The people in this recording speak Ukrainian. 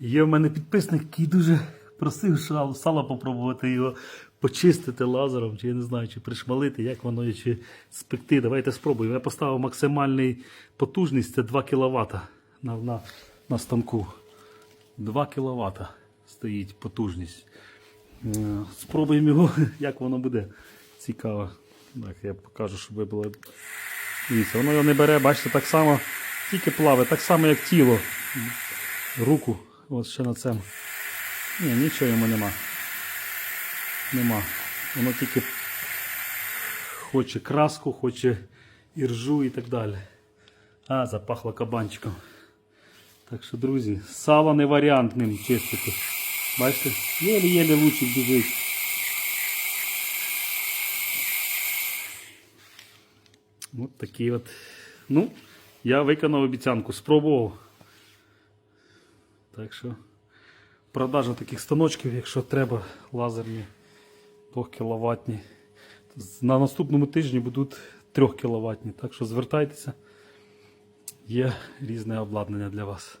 Є в мене підписник, який дуже просив сало, попробувати його почистити лазером, чи я не знаю, чи пришмалити, як воно чи спекти. Давайте спробуємо. Я поставив максимальний потужність, це 2 кВт на, на, на станку. 2 кВт стоїть потужність. Е, Спробуємо його, як воно буде. Цікаво. Так, я покажу, щоб ви були. Дивіться, воно його не бере, бачите, так само, тільки плаве, так само, як тіло. Руку. От ще на цьому. Ні, нічого йому нема. Нема. Воно тільки хоче краску, хоче іржу і так далі. А, запахло кабанчиком. Так що, друзі, сало не варіант ним чистити. Бачите? Єлі-єлі лучик біжить. От такі от. Ну, я виконав обіцянку, спробував. Так що продажа таких станочків, якщо треба, лазерні 2 кВт. На наступному тижні будуть 3 кВт. Так що звертайтеся, є різне обладнання для вас.